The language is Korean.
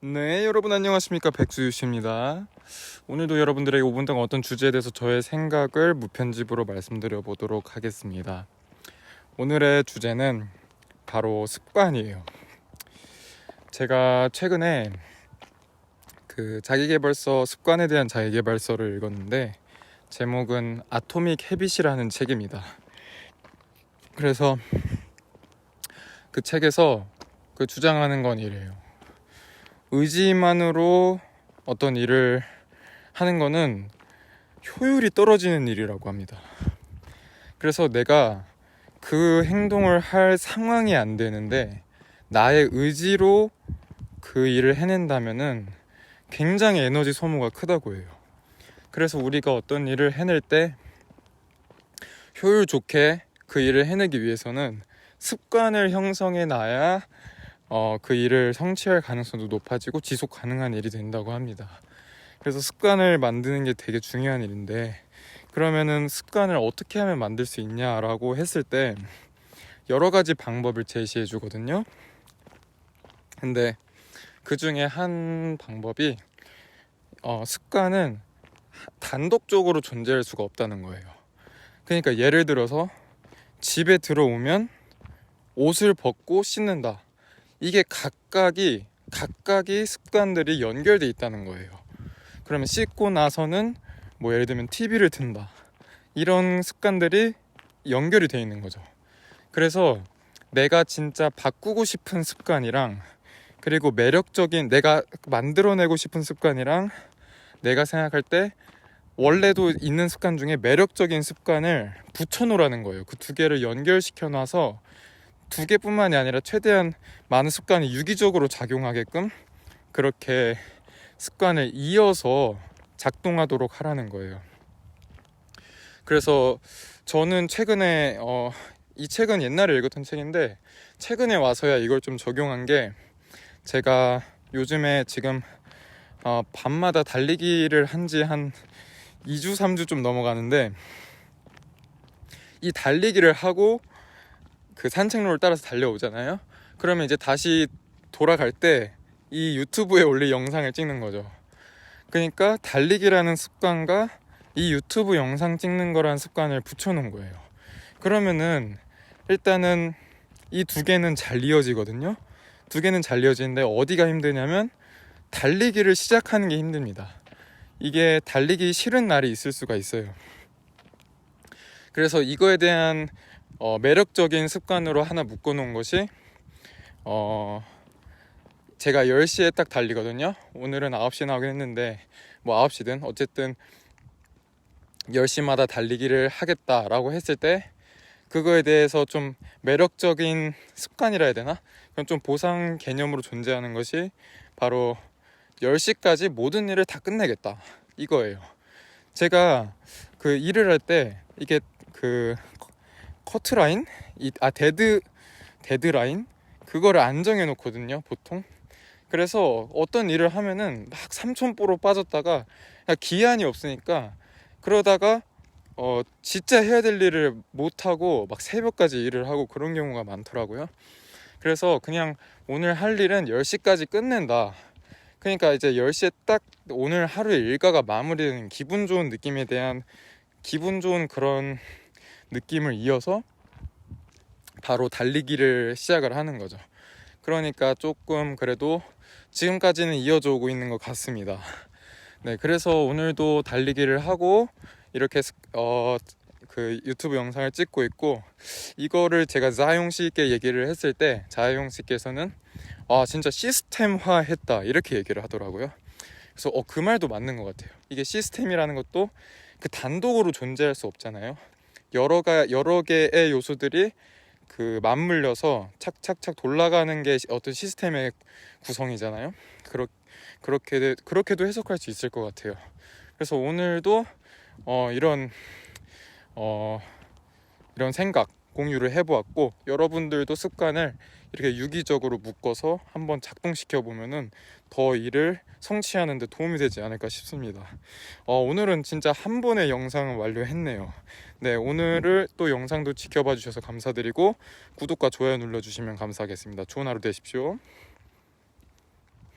네, 여러분 안녕하십니까 백수유 씨입니다. 오늘도 여러분들에게 5분 동안 어떤 주제에 대해서 저의 생각을 무편집으로 말씀드려 보도록 하겠습니다. 오늘의 주제는 바로 습관이에요. 제가 최근에 그 자기계발서 습관에 대한 자기계발서를 읽었는데 제목은 아토믹 헤빗이라는 책입니다. 그래서 그 책에서 그 주장하는 건 이래요. 의지만으로 어떤 일을 하는 거는 효율이 떨어지는 일이라고 합니다. 그래서 내가 그 행동을 할 상황이 안 되는데 나의 의지로 그 일을 해낸다면은 굉장히 에너지 소모가 크다고 해요. 그래서 우리가 어떤 일을 해낼 때 효율 좋게 그 일을 해내기 위해서는 습관을 형성해 놔야 어, 그 일을 성취할 가능성도 높아지고 지속 가능한 일이 된다고 합니다. 그래서 습관을 만드는 게 되게 중요한 일인데 그러면은 습관을 어떻게 하면 만들 수 있냐라고 했을 때 여러 가지 방법을 제시해 주거든요. 근데 그 중에 한 방법이 어, 습관은 단독적으로 존재할 수가 없다는 거예요. 그러니까 예를 들어서 집에 들어오면 옷을 벗고 씻는다. 이게 각각이 각각의 습관들이 연결돼 있다는 거예요. 그러면 씻고 나서는 뭐 예를 들면 TV를 튼다. 이런 습관들이 연결이 돼 있는 거죠. 그래서 내가 진짜 바꾸고 싶은 습관이랑 그리고 매력적인 내가 만들어내고 싶은 습관이랑 내가 생각할 때 원래도 있는 습관 중에 매력적인 습관을 붙여놓으라는 거예요. 그 두 개를 연결시켜 놔서 두 개뿐만이 아니라 최대한 많은 습관이 유기적으로 작용하게끔 그렇게 습관을 이어서 작동하도록 하라는 거예요. 그래서 저는 최근에 어, 이 책은 옛날에 읽었던 책인데 최근에 와서야 이걸 좀 적용한 게 제가 요즘에 지금 어, 밤마다 달리기를 한 지한 2주, 3주 좀 넘어가는데 이 달리기를 하고 그 산책로를 따라서 달려오잖아요. 그러면 이제 다시 돌아갈 때 이 유튜브에 올릴 영상을 찍는 거죠. 그러니까 달리기라는 습관과 이 유튜브 영상 찍는 거라는 습관을 붙여놓은 거예요. 그러면은 일단은 이 두 개는 잘 이어지거든요. 두 개는 잘 이어지는데 어디가 힘드냐면 달리기를 시작하는 게 힘듭니다. 이게 달리기 싫은 날이 있을 수가 있어요. 그래서 이거에 대한 어, 매력적인 습관으로 하나 묶어놓은 것이 어, 제가 10시에 딱 달리거든요. 오늘은 9시에 나오긴 했는데 뭐 9시든 어쨌든 10시마다 달리기를 하겠다라고 했을 때 그거에 대해서 좀 매력적인 습관이라 해야 되나? 그럼 좀 보상 개념으로 존재하는 것이 바로 10시까지 모든 일을 다 끝내겠다. 이거예요. 제가 그 일을 할 때 이게 그 커트라인? 이, 아, 데드, 데드라인? 그거를 안 정해 놓거든요, 보통. 그래서 어떤 일을 하면은 막 삼천포로 빠졌다가 기한이 없으니까 그러다가 어, 진짜 해야 될 일을 못하고 막 새벽까지 일을 하고 그런 경우가 많더라고요. 그래서 그냥 오늘 할 일은 10시까지 끝낸다. 그러니까 이제 10시에 딱 오늘 하루의 일과가 마무리되는 기분 좋은 느낌에 대한 기분 좋은 그런 느낌을 이어서 바로 달리기를 시작을 하는 거죠. 그러니까 조금 그래도 지금까지는 이어져 오고 있는 것 같습니다. 네, 그래서 오늘도 달리기를 하고 이렇게 어, 그 유튜브 영상을 찍고 있고 이거를 제가 자용 씨께 얘기를 했을 때 자용 씨께서는 아 진짜 시스템화 했다 이렇게 얘기를 하더라고요. 그래서 어, 그 말도 맞는 것 같아요. 이게 시스템이라는 것도 그 단독으로 존재할 수 없잖아요. 여러가 여러 개의 요소들이 그 맞물려서 착착착 돌아가는 게 어떤 시스템의 구성이잖아요. 그렇 그렇게 그렇게도 해석할 수 있을 것 같아요. 그래서 오늘도 어, 이런 어, 이런 생각 공유를 해보았고 여러분들도 습관을 이렇게 유기적으로 묶어서 한번 작동시켜 보면은 더 일을 성취하는 데 도움이 되지 않을까 싶습니다. 어, 오늘은 진짜 한 번의 영상을 완료했네요. 네, 오늘을 또 영상도 지켜봐 주셔서 감사드리고 구독과 좋아요 눌러 주시면 감사하겠습니다. 좋은 하루 되십시오.